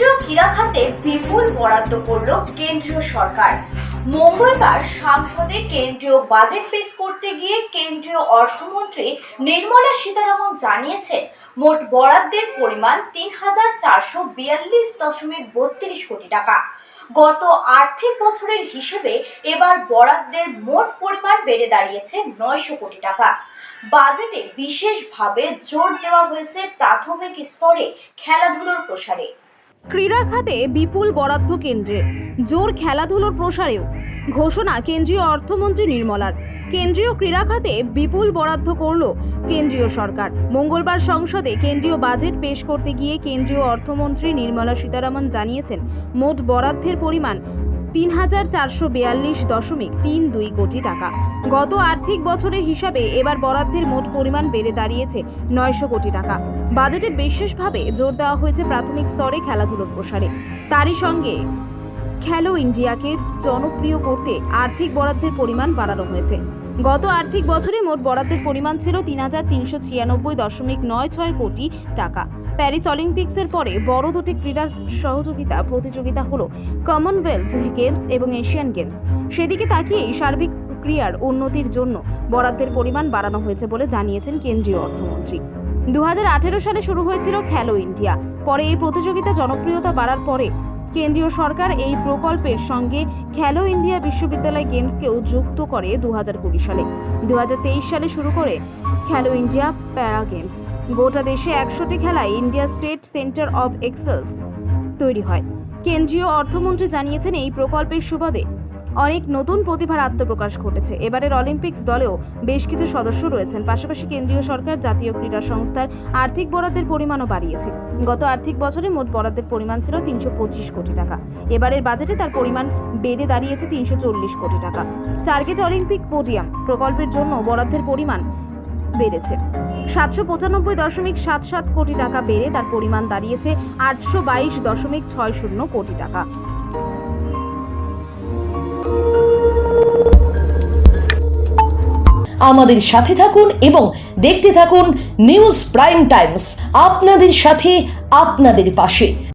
কেন্দ্রীয় ক্রীড়া খাতে বিপুল বরাদ্দ করল কেন্দ্রীয় সরকার। মঙ্গলবার সংসদে কেন্দ্রীয় বাজেট পেশ করতে গিয়ে কেন্দ্রীয় অর্থমন্ত্রী নির্মলা সীতারামন মোট বরাদ্দের পরিমাণ তিন হাজার চারশো বিয়াল্লিশ দশমিক বত্রিশ কোটি টাকা। গত আর্থিক বছরের হিসেবে এবার বরাদ্দের মোট পরিমাণ বেড়ে দাঁড়িয়েছে নয়শো কোটি টাকা। বাজেটে বিশেষভাবে জোর দেওয়া হয়েছে প্রাথমিক স্তরে খেলাধুলোর প্রসারে। ক্রীড়া খাতে বিপুল বরাদ্দ কেন্দ্রের, জোর খেলাধুলোর প্রসারেও ঘোষণা কেন্দ্রীয় অর্থমন্ত্রী নির্মলার। কেন্দ্রীয় ক্রীড়া খাতে বিপুল বরাদ্দ করল কেন্দ্রীয় সরকার। মঙ্গলবার সংসদে কেন্দ্রীয় বাজেট পেশ করতে গিয়ে কেন্দ্রীয় অর্থমন্ত্রী নির্মলা সীতারামন জানিয়েছেন, মোট বরাদ্দের পরিমাণ তিন হাজার চারশো বিয়াল্লিশ দশমিক তিন দুই কোটি টাকা। গত আর্থিক বছরের হিসাবে এবার বরাদ্দের মোট পরিমাণ বেড়ে দাঁড়িয়েছে নয়শো কোটি টাকা। বাজেটে বিশেষভাবে জোর দেওয়া হয়েছে প্রাথমিক স্তরে খেলাধুলোর প্রসারে। তারই সঙ্গে খেলো ইন্ডিয়াকে জনপ্রিয় করতে আর্থিক বরাদ্দের পরিমাণ বাড়ানো হয়েছে। গত আর্থিক বছরে মোট বরাদ্দের পরিমাণ ছিল তিন হাজার তিনশো ছিয়ানব্বই দশমিক নয় ছয় কোটি টাকা। প্যারিস অলিম্পিক্সের পরে বড় দুটি ক্রীড়া সহযোগিতা প্রতিযোগিতা হলো কমনওয়েলথ গেমস এবং এশিয়ান গেমস সেদিকে তাকিয়েই সার্বিক ক্রিয়ার উন্নতির জন্য বরাদ্দের পরিমাণ বাড়ানো হয়েছে বলে জানিয়েছেন কেন্দ্রীয় অর্থমন্ত্রী। দু হাজার আঠেরো সালে শুরু হয়েছিল খেলো ইন্ডিয়া। পরে এই প্রতিযোগিতা জনপ্রিয়তা বাড়ার পরে কেন্দ্রীয় সরকার এই প্রকল্পের সঙ্গে খেলো ইন্ডিয়া বিশ্ববিদ্যালয় গেমসকেও যুক্ত করে দু হাজার কুড়ি সালে। দু হাজার তেইশ সালে শুরু করে খেলো ইন্ডিয়া প্যারা গেমস। গোটা দেশে একশোটি খেলায় India state centre of excellence তৈরি হয়। কেন্দ্রীয় অর্থমন্ত্রী জানিয়েছেন এই প্রকল্পের সুবাদে অনেক নতুন প্রতিভার আত্মপ্রকাশ ঘটেছে। এবারের অলিম্পিক্স দলেও বেশ কিছু সদস্য রয়েছেন। পাশাপাশি কেন্দ্রীয় সরকার, জাতীয় ক্রীড়া সংস্থার আর্থিক বরাদ্দের পরিমাণও বাড়িয়েছে। গত আর্থিক বছরে মোট বরাদ্দের পরিমাণ ছিল তিনশো পঁচিশ কোটি টাকা। এবারের বাজেটে তার পরিমাণ বেড়ে দাঁড়িয়েছে তিনশো চল্লিশ কোটি টাকা। টার্গেট অলিম্পিক পোডিয়াম প্রকল্পের জন্য বরাদ্দের পরিমাণ বেড়েছে। সাতশো পঁচানব্বই দশমিক সাত সাত কোটি টাকা বেড়ে তার পরিমাণ দাঁড়িয়েছে আটশো বাইশ দশমিক ছয় শূন্য কোটি টাকা। আমাদের সাথে থাকুন এবং দেখতে থাকুন নিউজ প্রাইম টাইমস। আপনাদের সাথে, আপনাদের পাশে।